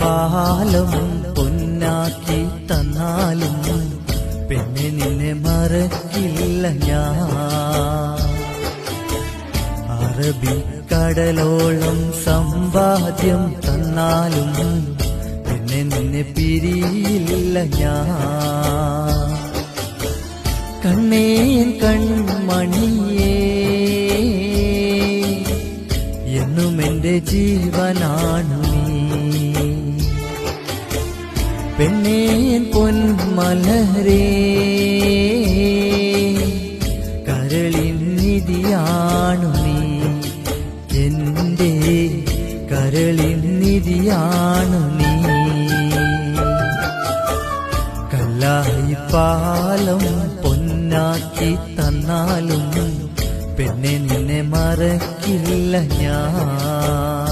പാലം പൊന്നാക്കി തന്നാലും പിന്നെ നിന്നെ മറക്കില്ല ഞാൻ. അറബിക്കടലോളം സമ്പാദ്യം തന്നാലും പിന്നെ നിന്നെ പിരിയില്ല ഞാൻ. കണ്ണേൻ കൺമണിയേ എന്റെ ജീവനാണു നീ. പെണ്ണേൻ പൊന്മലരേ കരളിൻ നിധിയാണു എന്റെ കരളിൻ നിധിയാണു കല്ലായി പാലം പൊന്നാക്കി തന്നാലും പെണ്ണെ നിന്നെ മറക്കില്ല ഞാൻ.